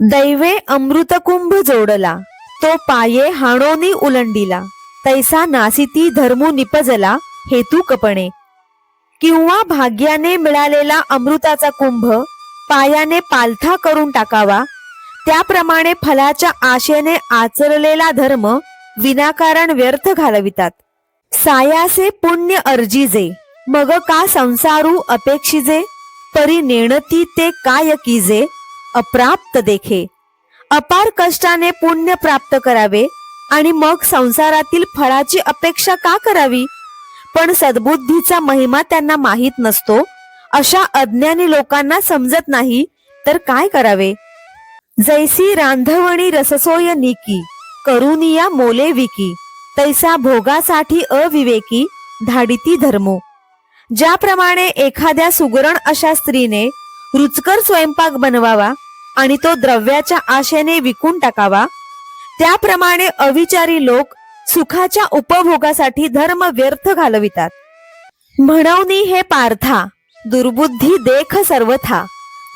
दैवे अमृतकुंभ जोडला. तो पाये हाणोनी उलंडीला. तैसा नासिती धर्मू निपजला हेतू कपणे. किंवा भाग्याने मिळालेला अमृताचा कुंभ पायाने पालथा करून टाकावा. त्याप्रमाणे फलाच्या आशेने आचरलेला धर्म विनाकारण व्यर्थ घालवितात. सायासे पुण्य अर्जिजे. मग का संसारू अपेक्षिजे? परी नेणती ते काय किजे? अप्राप्त देखे. अपार कष्टाने पुण्य प्राप्त करावे आणि मग संसारातील फळाची अपेक्षा का करावी? पण सद्बुद्धीचा महिमा त्यांना माहीत नसतो. अशा अज्ञानी लोकांना समजत नाही तर काय करावे? जैसी रांधवणी रससोय निकी करुनिया मोले विकी तैसा भोगासाठी अविवेकी धाडिती धर्मो. ज्याप्रमाणे एखाद्या सुगरण अशा स्त्रीने रुचकर स्वयंपाक बनवावा आणि तो द्रव्याच्या आशेने विकून टाकावा. त्याप्रमाणे अविचारी लोक सुखाच्या उपभोगासाठी धर्म व्यर्थ घालवितात. म्हणवनी हे पार्था दुर्बुद्धी देख सर्वथा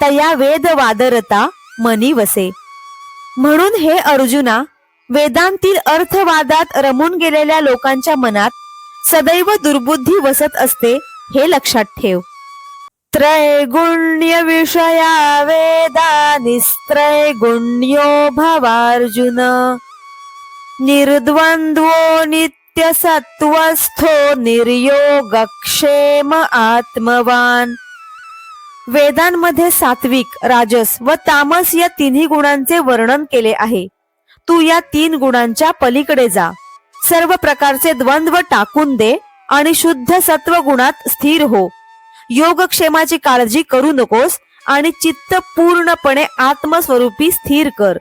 तया वेद वादरता मनी वसे. म्हणून हे अर्जुना वेदांतील अर्थवादात रमून गेलेल्या लोकांच्या मनात सदैव दुर्बुद्धी वसत असते हे लक्षात ठेव. त्रैगुण्य विषया वेदा निस्त्रैगुण्यो भवार्जुन। निर्द्वंद्वो नित्यसत्त्वस्थो निर्योगक्षेम आत्मवान। वेदांमध्ये सात्विक राजस व तामस या तिन्ही गुणांचे वर्णन केले आहे. तू या तीन गुणांच्या पलीकडे जा. सर्व प्रकारचे द्वंद्व टाकून दे आणि शुद्ध सत्व गुणात स्थिर हो. योगक्षेमाची काळजी करू नकोस आणि चित्त पूर्णपणे आत्मस्वरूपी स्थिर कर.